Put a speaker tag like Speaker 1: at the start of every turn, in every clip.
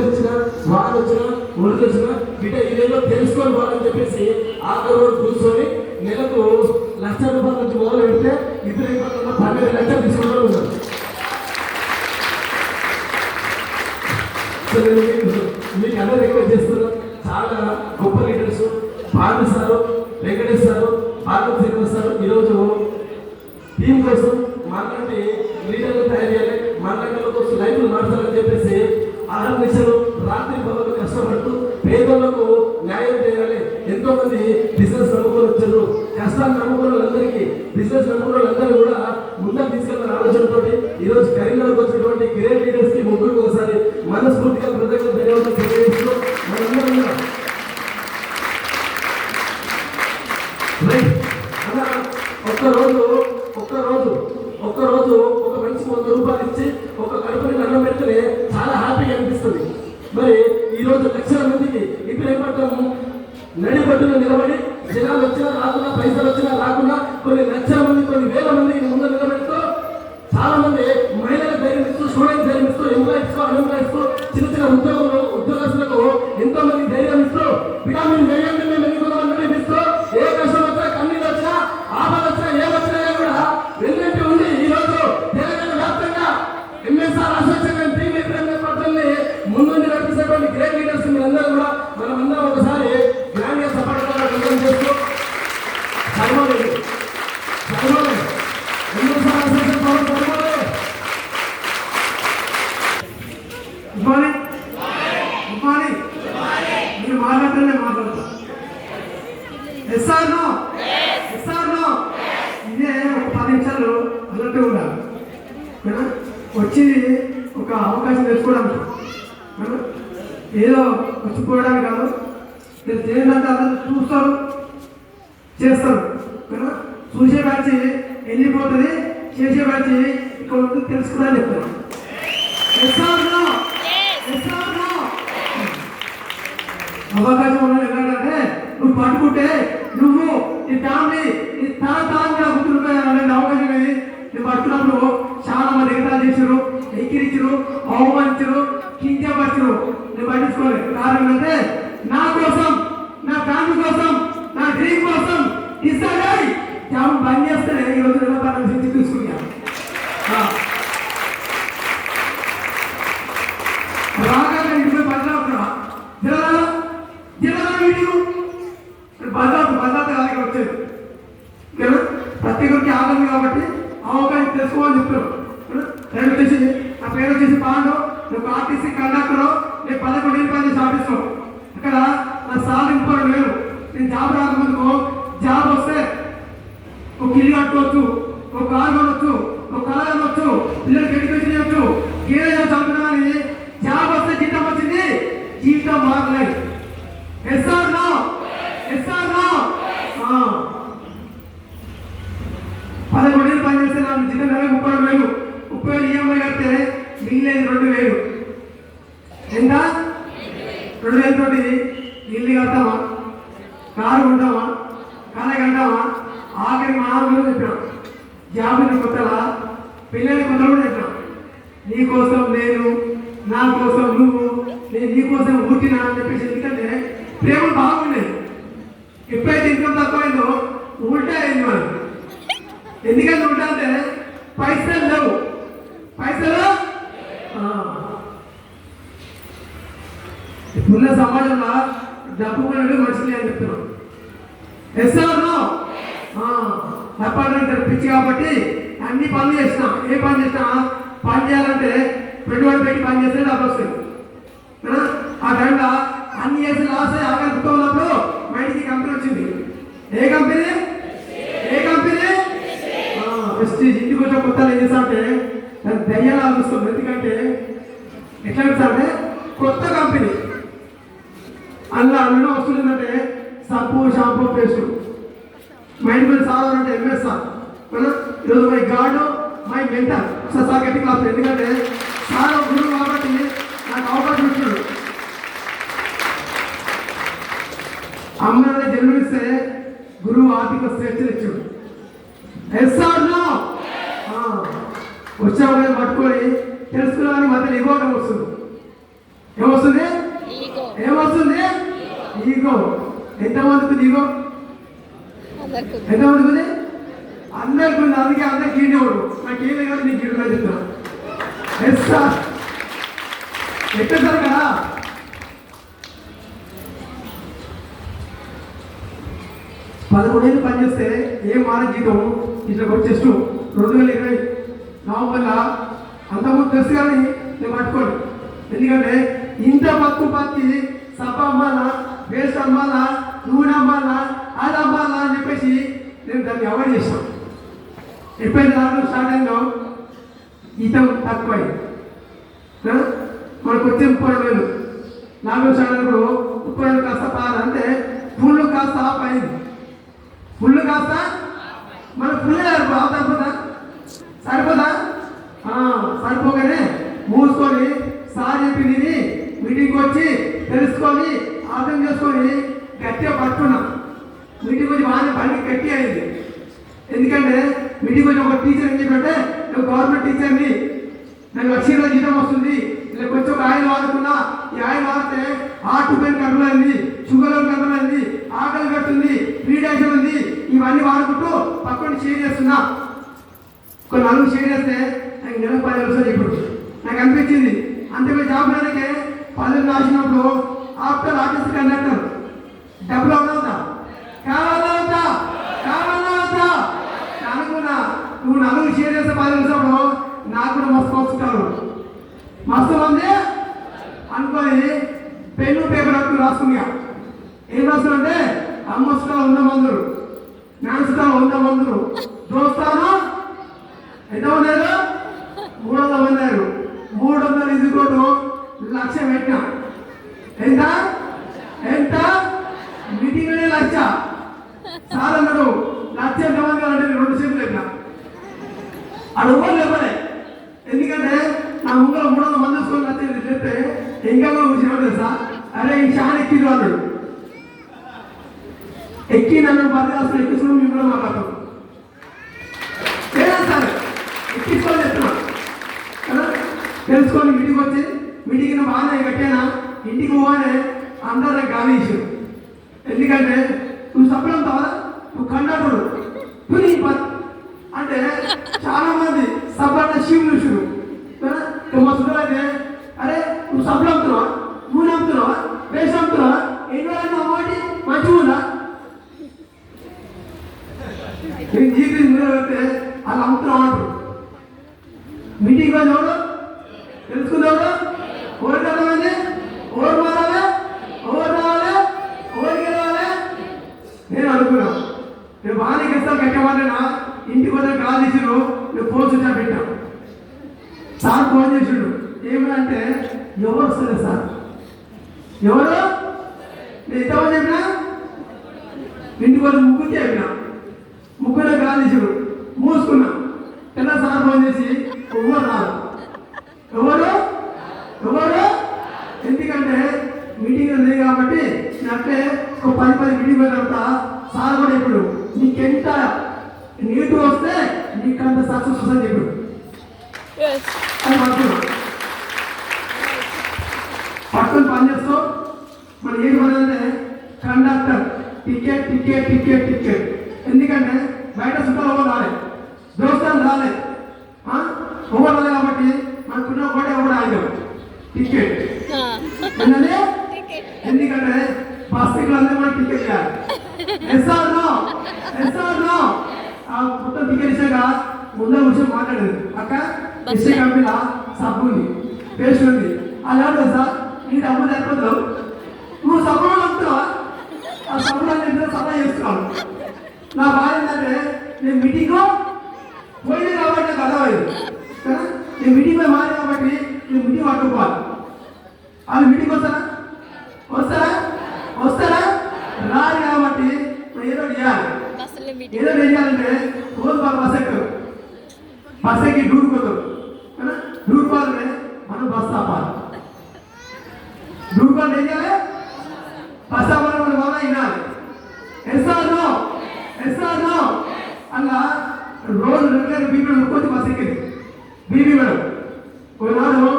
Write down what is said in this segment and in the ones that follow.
Speaker 1: వచ్చిన వాన వచ్చిన ఉడత వచ్చిన బిడ్డ ఇదేదో తెలుసుకొని పోవాలని చెప్పేసి ఆఖరి రోజు కూర్చొని నెలకు లక్ష రూపాయల నుంచి మొదలు పెడితే ఇద్దరు అయిపోతున్న పన్నెండు లక్షలు తీసుకుంటూ ఉన్నారు. మీకు- అందరూ రిక్వెస్ట్ చేస్తున్నారు చాలా గొప్ప లీడర్స్ పాటిస్తారు సారు వెంకటేష్ సారు సారు ఈరోజు దీనికోసం కోసం మనలాంటి లీడర్లు తయారు చేయాలి మనలాంటి కోసం లైఫ్లు మార్చాలని చెప్పేసి అహర్నిశలు రాత్రి పనులు కష్టపడుతూ పేదలకు న్యాయం చేయాలి. ఎంతో మంది బిజినెస్ నమ్ముకొని వచ్చారు. కష్టాన్ని నమ్ముకున్న వాళ్ళందరికీ బిజినెస్ నమ్ముకున్న వాళ్ళందరూ కూడా ముందుకు తీసుకెళ్ళిన ఆలోచనతో ఈరోజు కరీంనగర్కి వచ్చినటువంటి గ్రేట్ లీడర్స్ రాకుండా పైసలు వచ్చినా రాకుండా కొన్ని లక్షల మంది కొన్ని వేల మంది ముందు నిలబెడుతూ చాలా మంది మహిళలకు ధైర్యం ఇస్తూ స్టూడెంట్స్ ధైర్యం ఇస్తూ ఎంప్లాయీస్ అన్ఎంప్లాయీస్ చిన్న చిన్న ఉద్యోగులు ఉద్యోగస్తులకు ఎంతో మంది ధైర్యం ఇస్తూ బిడ్డ మీరు వేయండి మేము ఎన్నుకున్నామని ఇస్తూ ఏ కష్టం వచ్చినా కన్నీళ్ళు వచ్చినా ఆపద వచ్చినా ఏ వచ్చినా కూడా వెన్నట్టు ఉంది ఈ రోజు తెలంగాణ వ్యాప్తంగా ఎంఎస్ఆర్ అసోసియేషన్ టీం లీడర్ పట్టాలని ముందుండి నడిపిస్తున్నటువంటి గ్రేట్ లీడర్స్ మీరందరూ కూడా మనమందరం ఒకసారి గ్రాండ్గా సపోర్ట్ చేస్తూ సర్వలేదు సర్వలేదు ఎంఎస్ఆర్ అసోసియేషన్ పవన్ సర్వలేదు
Speaker 2: గుడ్ మార్నింగ్ గుడ్ మార్నింగ్ మీరు మాట్లాడితేనే మాట్లాడతా yes or no yes or no ఇదే ఒక పది నిమిషాలు అన్నట్టు ఉండాలి ఓకేనా? వచ్చి ఒక అవకాశం తెచ్చుకోవడానికి ఓకేనా? ఏదో వచ్చిపోవడానికి కాదు మీరు చేయాలంటే అందరూ చూస్తారు చేస్తారు ఓకేనా? చూసే బ్యాచ్ వెళ్ళిపోతుంది చేసే బ్యాచ్ ఇక్కడ ఉంటుంది తెలుసుకున్నా చెప్తారు yes or no yes or no అవకాశం ఉన్నది ఎలాగంటే నువ్వు పట్టుకుంటే నువ్వు నీ ఫ్యామిలీ నీ తరతరంగా గుర్తుండిపోయారు అవకాశం ఇది నువ్వు పట్టుకున్నప్పుడు చాలా మంది ఎగతాలు చేశారు ఎక్కిరించారు అవమానించారు కించపరిచారు. నువ్వు పట్టించుకోవాలి కారణం అంటే నా Islam ఎందుకంటే ఉల్టా పైసలు లేవు. పైసలు? ఇప్పుడున్న సమాజంలో డబ్బు కూడా మనుషులే అని చెప్తున్నాం. ఎస్ అపార్ట్మెంట్ పిచ్చి కాబట్టి అన్ని పనులు చేసినా. ఏ పని చేసినా పని చేయాలంటే పెట్టుబడి పెట్టి పని చేస్తే డబ్బు వస్తుంది. ఆ టైంలో అన్ని చేసి లాస్ అయ్యి ఆకలి పుట్ట ఉన్నప్పుడు మా ఇంటికి కంపెనీ వచ్చింది ఏ కంపెనీ ఏ కంపెనీ వచ్చి ఇంటికి వచ్చిన కొత్తలు ఏం చేస్తా అంటే దాన్ని దయ్యాలు ఆలోచిస్తుంది ఎందుకంటే ఎట్లా చెప్తా అంటే కొత్త కంపెనీ అందులో అందులో వస్తుంది ఏంటంటే సబ్బు షాంపూ పేస్ట్. మైండ్ మీద సాధారణ ఎంఎస్ఆర్ మన ఈరోజు మై గాడ్ మై మెంటర్ ఒకసారి సార్ గట్టి క్లాస్ ఎందుకంటే సార్ గురువు కాబట్టి నాకు అవకాశం ఇచ్చాడు అమ్మని జన్మనిస్తే గురువు ఆర్థిక స్వేచ్ఛలు ఇచ్చాడు. వచ్చామని పట్టుకొని తెలుసుకున్నామని మధ్యలో ఇవ్వడం వస్తుంది. ఏమొస్తుంది? ఏమొస్తుంది? ఈగో ఎంతమందికి ఈగో ఎంతమందికి అందరికి. ఉంది. అందుకే అందరికి ఈడేవాడు నాకు ఏం లేదు నీకు ఈడు చెప్తున్నా. ఎస్ సార్ ఎక్కడ కదా? పదమూడేళ్ళు పనిచేస్తే ఏం మాన జీతం ఇట్లా వచ్చేస్తూ రెండు వేల ఇరవై నవంబర్లో అంతకుముందు తెలుసు కానీ నేను పట్టుకోండి ఎందుకంటే ఇంత పక్కు పత్తి సబ్బ అమ్మాలా వేస్ట్ అమ్మాలా నూనె అమ్మాలా అది అమ్మాలా అని చెప్పేసి నేను దాన్ని అవాయిడ్ చేస్తాం ఎప్పుడైతే దాంట్లో స్టార్ట్ అయిందో జీతం తక్కువైంది మనకు వచ్చే ముప్పై వేలు. నాలుగో స్టార్ట్ ముప్పై వేలు కాస్త పార అంటే ఫుల్ కాస్త ఆఫ్ అయింది. ఫుల్ కాస్త? మన ఫుల్ బాగా సరిపోదా సరిపోదా? సరిపోగానే మూసుకొని సార్ చెప్పి విని మీటింగ్కి వచ్చి తెలుసుకొని అర్థం చేసుకొని గట్టిగా పట్టుకున్నా మీటింగ్ వచ్చి బాగా పని గట్టి అయింది. ఎందుకంటే మీటింగ్ వచ్చి ఒక టీచర్ ఏం చెప్పంటే నువ్వు గవర్నమెంట్ టీచర్ని నాకు లక్షల జీతం వస్తుంది. ఇలా కొంచెం ఒక ఆయిల్ వాడుకున్నా. ఈ ఆయిల్ వాడితే హార్ట్ పెయిన్ కంట్రోల్ అయింది షుగర్ కంట్రోల్ అయింది ఆకలి కట్టుంది రీడైషన్ ఉంది. ఇవన్నీ వాడుకుంటూ పక్కన షేర్ చేస్తున్నా. కొన్ని నలుగురు షేర్ చేస్తే నాకు నెలకు పది వేలు ఇప్పుడు. నాకు అనిపించింది. అంతేగా జాబ్ రానికే పల్లెలు రాసినప్పుడు ఆఫ్టర్ ఆఫీస్ కండక్టర్. డబ్బులు అవుతా కావాలవుతా కావాలవుతా అనుకున్నా నువ్వు నలుగురు షేర్ చేస్తే పది నిమిషంలో నాకు కూడా మస్తు వస్తారు మస్తు ఉంది అనుకొని పెన్ను పేపర్ అప్పుడు రాసుకున్నా. ఏం రాసుకుంటే అమ్మస్టాలో ఉన్న మందులు? నాన్స్టాలో ఉన్న మందులు? దోస్తానా? ఎంత ఉన్నారు? మూడు వందలు ఉన్నారు. మూడు వందలు ఇదిగోటు లక్ష పెట్టిన. ఎంత? ఎంత? మీటింగ్ లక్ష. సార్ అన్నాడు లక్ష గమనించాలంటే నేను రెండు చేతులు పెట్టిన. అది ఎవరు లేవలే ఎందుకంటే నా ముంగల మూడు వందల మంది వస్తుంది లక్ష చెప్తే ఇంకా కూర్చున్నాడు తెలుసా అరే ఈ షాన్ ఎక్కిరు అన్నాడు. ఎక్కి నన్ను బతకాల్సిన ఎక్కిస్తున్నాం మిమ్మల్ని మాట్లాడతాం లేదా సార్ ఎక్కించుకొని చెప్తున్నా కదా తెలుసుకొని ఇంటికి వచ్చి మీటింగ్ బాగానే కట్టానా? ఇంటికి పోగానే అందరూ నాకు గాలి ఇచ్చారు ఎందుకంటే నువ్వు చెప్పడం కావాలా నువ్వు కండక్టర్. నువ్వు అంటే చాలా మంది సప్లట శివులు చూసారు మా సుధరైతే అరే నువ్వు సప్లం అమ్ముతున్నావా నూనె అమ్ముతున్నావా వేసి అమ్ముతున్నావా ఎన్ని రోజులు అమ్మటి మంచిగా ఉందా? నేను జీవితం మీద పెడితే వాళ్ళు అమ్ముతున్నాం అంటారు. మీటింగ్ పోయి గెస్తాను కట్టేవాడినా ఇంటికి వద్ద కాల్ తీసిరు నేను ఫోన్ స్విచ్ ఆఫ్ పెట్టా. సార్ ఫోన్ చేసిండు. ఏమంటే ఎవరు వస్తారు సార్? ఎవరు? నేను ఎంతమంది చెప్పినా? ఇంటి వద్ద ముగ్గురు చెప్పినా. ముగ్గురు గాంధీజుడు మూసుకున్నా. తెల్ల సార్ ఫోన్ చేసి ఎవరు రాదు ఎవరు? ఎవరు? ఎందుకంటే మీటింగ్ ఉంది కాబట్టి నేను అట్లే ఒక పది పది మీటింగ్ పోయిన తర్వాత సార్ కూడా ఇప్పుడు నీకెంత నీట్ వస్తే నీకంత సక్సెస్ చెప్పాడు అని పడుతున్నా పట్టుకొని పని చేస్తూ మనం ఏంటి పని అంటే conductor ticket ticket ticket ticket. ఎందుకంటే బయట చుట్టాలు ఎవరు రాలే. దోస్తాలు రాలే. ఆ? ఎవరు రాలే కాబట్టి మనకున్న ఒకటే ఎవరు ఆగాం టికెట్. ఎందుకంటే బస్ టికెట్. అందరూ మనం టికెట్ చేయాలి. నో? నో ఆ టికెట్ ఇచ్చాక ముందర విషయం మాట్లాడేది. అక్క ఎస్ఏ కంపెనీలో? సబ్బు ఉంది. పేస్ట్ ఉంది. అది ఏమంటుంది సార్? నీ డబ్బు సరిపోతావు నువ్వు సబ్బులో నమ్ముతావా ఆ సబ్బులో నేను సదా చేస్తున్నాను. నా బాధ ఏంటంటే నేను మీటింగ్ పోయింది కాబట్టి నాకు అర్థమైంది. కదా? నేను మీటింగ్ పోయి మారి కాబట్టి నేను మీటింగ్ పట్టుకోవాలి వాళ్ళు మీటింగ్ వస్తారా? వస్తారా? వస్తారా? రారు కాబట్టి ఏదో చేయాలి. ఏదో ఒకటి చేయాలంటే రోజు వాళ్ళు బస్ ఎక్కరు బస్ మనం బస్ ఆపాలి దూరుకోవాలి ఏం చేయాలి? బస్ ఆపాలి మనం బాగా వినాలి SR no? Yes or no? అలా రోజు రెగ్యులర్ పీపుల్ కొద్ది బస్ ఎక్కింది బీపీ మేడం ఒకనాడు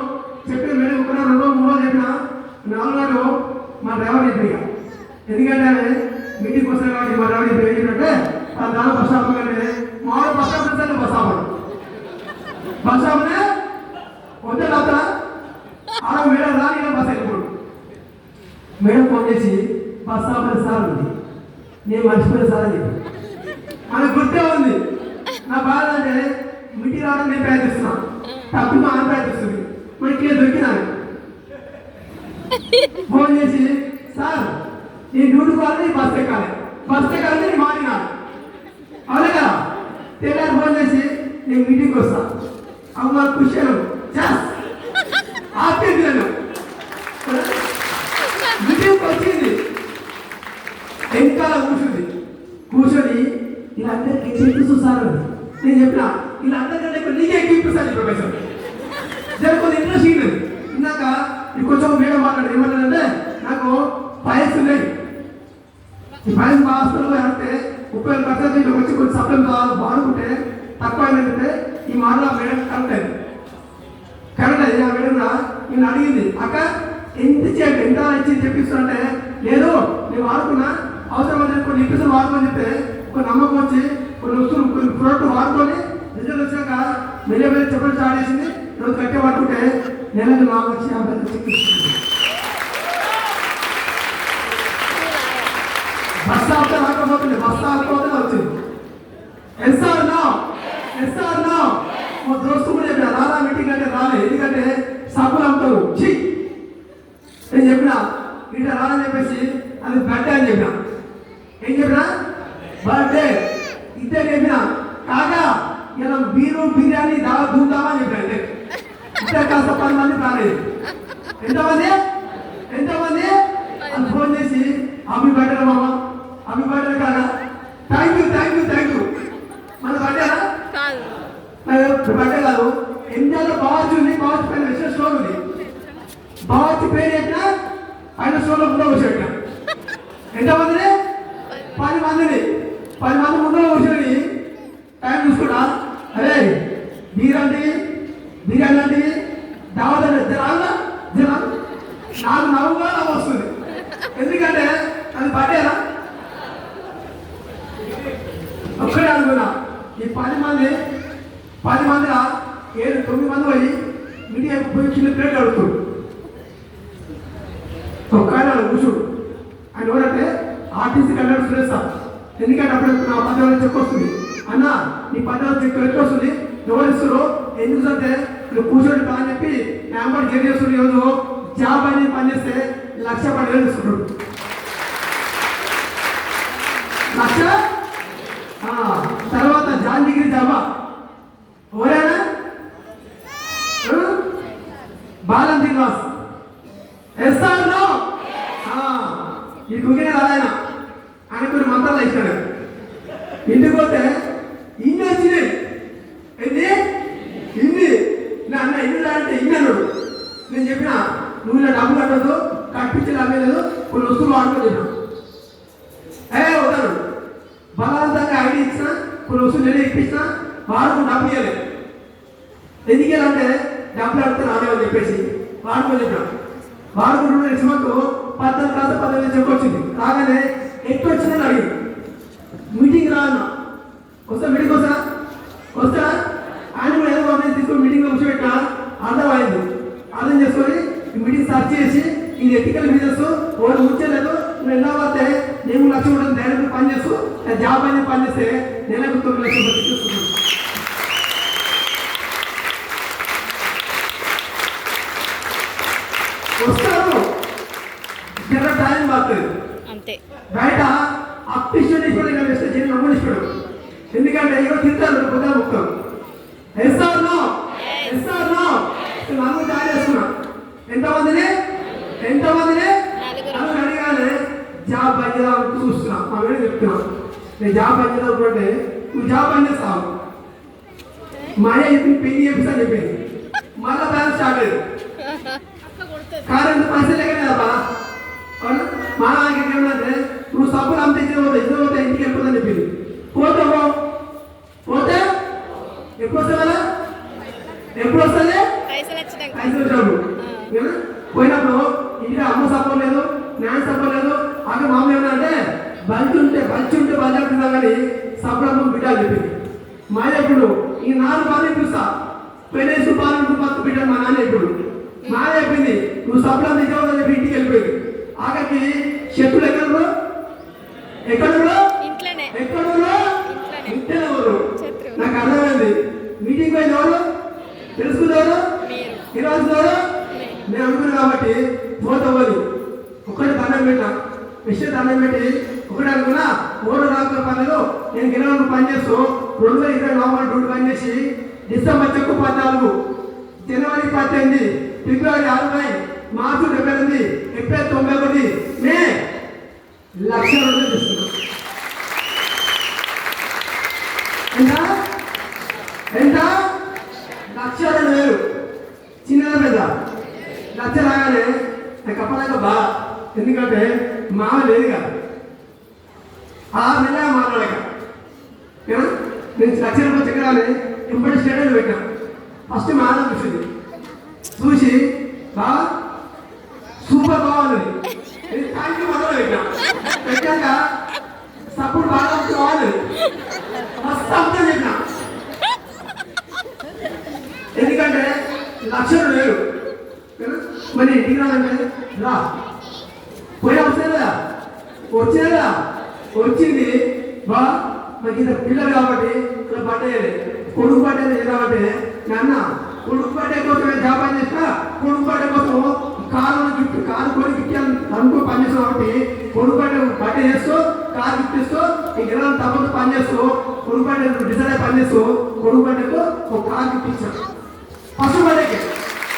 Speaker 2: చెప్పిన మేడం ఒకనాడు రెండో మూడో చెప్పిన నాలుగు నాడు మా డ్రైవర్ చెప్పి ఇక. ఎందుకంటే మీటింగ్ వస్తాయి కాబట్టి మా డ్రైవర్ చెప్పి ఏం చెప్పంటే దాని బస్ స్టాప్ కంటే మామూలు బస్ స్టాప్ నుంచి బస్ స్టాప్ బస్ స్టాప్నే వద్దే రాత్రా ఆడ మేడం రాని బస్ వెళ్ళిపోడు మేడం ఫోన్ చేసి బస్ స్టాప్ సార్ ఉంది నేను మర్చిపోయిన సార్ అని చెప్పి మనకు గుర్తే ఉంది నా బాధ అంటే మిటి రావడం నేను ప్రయత్నిస్తున్నా తప్పు మా ఆమె ప్రయత్నిస్తుంది మరి ఇక్కడ దొరికినాను ఫోన్ చేసి సార్ నేను డ్యూటీ నీ బస్ ఎక్కాలి. బస్ ఎక్కాలంటే నేను మారినాను అవునా కదా. తెల్లారి ఫోన్ చేసి నేను మీటింగ్కి వస్తా. అమ్మ కుషాలు చేస్ ఆపేది నేను మీటింగ్కి వచ్చింది. వెనకాల కూర్చుంది. కూర్చొని వీళ్ళందరికీ చెప్పి చూసారు నేను చెప్పిన ఇలా అందరికంటే నీకే ఎక్కిపిస్తాను ప్రొఫెసర్ జర కొంచెం ఇంట్రెస్ట్ ఉంది ఇందాక ఈ కొంచెం మేడం మాట్లాడు ఏమన్నాడంటే నాకు ఫైల్స్ ఉన్నాయి ఈ ఫైల్స్ మా హాస్పిటల్లో అంటే ముప్పై వేల వచ్చి కొంచెం సప్లం బాగుంటే తక్కువ ఏంటంటే ఈ మాట మేడం కరెక్ట్ అయింది కరెక్ట్ అది ఆ మేడం నేను అడిగింది అక్క ఎంత చేయండి ఎంత ఇచ్చి చెప్పిస్తుంటే లేదు నేను వాడుకున్నా అవసరం అని కొన్ని ఎపిసోడ్ వాడుకొని చెప్తే కొన్ని నమ్మకం వచ్చి కొన్ని వస్తువులు కొన్ని ప్రోడక్ట్ వాడుకొని రిజల్ట్ వచ్చాక మీరే మెల్ల చెప్పడం స్టార్ట్ చేసింది రోజు కట్టే పట్టుకుంటే నెలకు నాకు వచ్చి యాభై బస్ ఆపితే రాకపోతుంది బస్ ఆగిపోతే వచ్చింది ఎస్ఆర్ నో ఎస్ఆర్ నా మా దోస్తు కూడా చెప్పిన రాలా మీటింగ్ అంటే రాలే ఎందుకంటే సభలు అంటారు చి నేను చెప్పిన ఇట్లా రాలని చెప్పేసి అది బర్త్డే అని చెప్పిన ఏం చెప్పిన బర్త్డే ఇద్దరు చెప్పిన కాగా ఇలా బీరు బిర్యానీ దావా దూద్దామా అని చెప్పిన అంతే. ఇద్దరు కాస్త పది మంది రాలేదు ఎంతమంది ఎంతమంది అని ఫోన్ చేసి అమ్మి బర్త్డే మామ అవి బర్త్డే కాదా? Thank you thank you thank you మన బర్త్డేనా బర్త్డే కాదు. ఇండియాలో బావచ్చు ఉంది? బావచ్చు పైన విషయ స్టోర్ ఉంది. బావచ్చు పేరు చెప్పినా ఆయన స్టోర్లో ముందు కూర్చోబెట్టిన ఎంతమందిని పది మందిని పది మంది ముందు కూర్చొని టైం చూసుకుంటా అరే బీరండి బిర్యానీ అండి దావదండి జరాగా జరా నాకు నవ్వుగా నవ్వు వస్తుంది ఎందుకంటే అది బర్త్డేనా ఒక్కడే అనుకున్నా ఈ పది మంది పది మంది ఏడు తొమ్మిది మంది పోయి మీడియాకు పోయి చిన్న ప్లేట్ అడుగుతాడు ఒక ఆయన కూర్చోడు ఆయన ఎవరంటే ఆర్టీసీ కండక్టర్ సురేష్ సార్. ఎందుకంటే అప్పుడు నా పదవి చెక్ వస్తుంది. అన్న నీ పదవి చెక్ ఎక్కడ వస్తుంది. ఎవరు ఇస్తారు ఎందుకు అంటే నువ్వు కూర్చోండి అని చెప్పి నెంబర్ గెట్ చేస్తుంది ఈరోజు జాబ్ అనేది పనిచేస్తే లక్ష పదివేలు ఇస్తున్నాడు లక్ష ఆ, తర్వాత జాన్ డిగ్రీ జాబా ఎవరైనా ఆ? బాలం శ్రీనివాస్. ఎస్ఆర్ ఈ కుగిన రాదాయన ఆయన కొన్ని మంత్రాలు ఇచ్చాడు. ఇంటికి పోతే ఇన్ని వచ్చినాయి. ఏంటి ఇన్ని. నా అన్న ఇన్ని అంటే ఇన్ని అన్నాడు. నేను చెప్పిన నువ్వు ఇలా డబ్బులు కట్టదు కట్టించి అమ్మేలేదు కొన్ని వస్తువులు వాడుకో చెప్పిన. ఏ వదడు బలవంతంగా ఐడి ఇచ్చిన కొన్ని వస్తువులు నేనే ఇప్పించిన వాడుకు డబ్బు ఇవ్వలేదు ఎందుకంటే అంటే అడిగితే రాలేవని చెప్పేసి వాడుకో చెప్పిన వాడుకుంటున్న నెక్స్ట్ పద్దెనిమిది కాస్త పద్దెనిమిది చెప్పొచ్చింది రాగానే ఎట్టు వచ్చిందని అడిగింది. మీటింగ్ రా అన్న వస్తా మీటింగ్ వస్తా? వస్తా? ఆయన కూడా ఏదో ఒకటి తీసుకొని మీటింగ్లో కూర్చోబెట్టా? అర్థమైంది. అర్థం చేసుకొని మీటింగ్ సర్చ్ చేసి ఇది ఎథికల్ బిజినెస్ ఒకటి ఉంచలేదు నువ్వు ఎలా వస్తే నేను లక్ష్యం కూడా డైరెక్ట్ పని చేస్తూ జాబ్ అనేది పని చేస్తే నెలకు తొమ్మిది లక్షలు బట్టి చూస్తున్నాను వస్తారు జర టైం పడుతుంది
Speaker 3: అంతే.
Speaker 2: బయట ఇంకా వేస్తే జనం నమ్మనిస్తాడు ఎందుకంటే ఇగో తింటారు పొద్దున ముక్కలు yes or no yes or no. నన్ను జాయిన్ చేసుకున్నా. ఎంతమందిని? ఎంతమందిని. నన్ను అడిగానే జాబ్ పని చేద్దాం చూస్తున్నా. మా వేడి చెప్తున్నా. నేను జాబ్ పని చేద్దాం అనుకుంటే నువ్వు జాబ్ పని చేస్తావు? మా అయ్య చెప్పింది పెళ్ళి చెప్పిస్తా చెప్పింది. మళ్ళా బ్యాలెన్స్ స్టార్ట్ అయ్యింది. కారణం పరిస్థితి కదబ్బా అవునా? మా నాయకుడు ఏమన్నా నువ్వు సబ్బులు అమ్మించిన ఎదురు పోతే ఇంటికి వెళ్ళిపోతుందని చెప్పింది పోతావు పోతే ఎప్పుడు వస్తావా ఎప్పుడు వస్తుంది
Speaker 3: పైసలు
Speaker 2: వచ్చినప్పుడు పోయినప్పుడు ఇంటికి అమ్మ సపోర్ట్ లేదు నాన్న సపోర్ట్ లేదు అక్కడ మామ ఏమన్నా అంటే బంచి ఉంటే బంచి ఉంటే బజారుతుందా కానీ సబ్బులమ్మ బిడ్డ చెప్పింది మా ఇప్పుడు ఈ నాలుగు పాలు చూస్తా. పెళ్ళేసి పాలు పక్క బిడ్డ మా నాన్న ఇప్పుడు. మా చెప్పింది నువ్వు సప్లం నిజం చెప్పి ఇంటికి వెళ్ళిపోయింది. ఆఖరికి చెట్టులు ఎక్కడ? ఎక్కడ ఎక్కడ?
Speaker 4: శత్రువు.
Speaker 2: నాకు అర్థమైంది. మీటింగ్ పోయింది ఎవరు? ఈరోజు ఎవరు నేను అనుకున్నాను కాబట్టి పోతామని ఒకటి దండం పెట్టా విషయం దండం పెట్టి ఒకటి అనుకున్నా. ఓడు రాకుల పనులు నేను గిన్నెలకు పని చేస్తూ రెండు వేల ఇరవై నవంబర్ డ్యూటీ పని చేసి డిసెంబర్ చెక్కు పద్నాలుగు జనవరి పద్దెనిమిది ఫిబ్రవరి అరవై మార్చి డెబ్బై ఎనిమిది ఏప్రిల్ తొంభై ఒకటి మే లక్ష రూపాయలు ఎంత? ఎంత? లక్ష రెండు వేలు. చిన్నదా పెద్ద? లక్ష రాగానే నాకు అప్పలేక బా. ఎందుకంటే మామ లేదు కదా ఆరు నెలగా మాట్లాడక. నేను లక్ష రూపాయలు చెక్కడానే ఎంబడి స్టేడియం పెట్టాను. ఫస్ట్ మా చూసింది. చూసి బాగా సూపర్ బాగుంది థ్యాంక్ యూ మొదలు పెట్టా పెట్టాక సపోర్ట్ బాగా బాగుంది మస్తు అంతా చెప్పిన ఎందుకంటే లక్షలు లేరు. మరి ఇంటికి రాదంటే రా. పోయి వస్తేదా వచ్చేదా వచ్చింది. బా మనకి ఇంత పిల్లలు కాబట్టి ఇక్కడ పట్టేయాలి కొడుకు పట్టేది కాబట్టి నాన్న కొడుకు పట్టే కోసం జాబ్ పని చేసిన కొడుకు పట్టే కోసం కారు గిఫ్ట్ కారు కొని గిఫ్ట్ అనుకో పనిచేస్తావు కాబట్టి కొనుగోలు పట్టే చేస్తూ కారు గిఫ్ట్ ఇస్తూ ఈ గిరాలు తప్పదు పనిచేస్తూ కొనుగోలు డిజైన్ అయి పనిచేస్తూ చేస్తూ ఒక కారు గిఫ్ట్ ఇచ్చాడు ఫస్ట్ బర్త్డేకి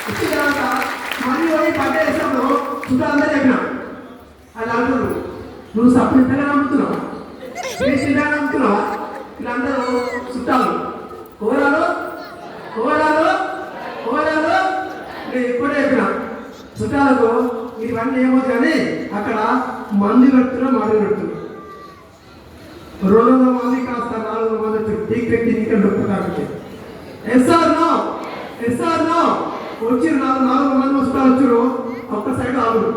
Speaker 2: ఇచ్చిన తర్వాత మళ్ళీ పోయి బర్త్డే చేసినప్పుడు చుట్టాలందరూ చెప్పినా అది అంటున్నారు నువ్వు సప్లింతగా ఇంతగా నమ్ముతున్నావు ఇంతగా నమ్ముతున్నావా వీళ్ళందరూ చుట్టాలు ఓరాలు ఓరాలు ఓరాలు నేను ఇప్పుడే చెప్పిన చుట్టాలకు ఇవన్నీ ఏమో కానీ అక్కడ మంది పెడుతున్నా మాట పెడుతున్నా రెండు వందల మంది కాస్త నాలుగు వందల మంది వచ్చి టీక్ పెట్టి ఇక్కడ నొప్పుతారు yes or no yes or no. వచ్చి నాలుగు నాలుగు మంది వస్తారు వచ్చారు ఒక్క సైడ్ ఆగుడు.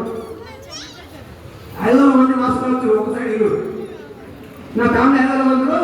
Speaker 2: ఐదు వందల మంది రాసుకోవచ్చు ఒక సైడ్ ఇల్లు నా ఫ్యామిలీ ఐదు వందల మందిలో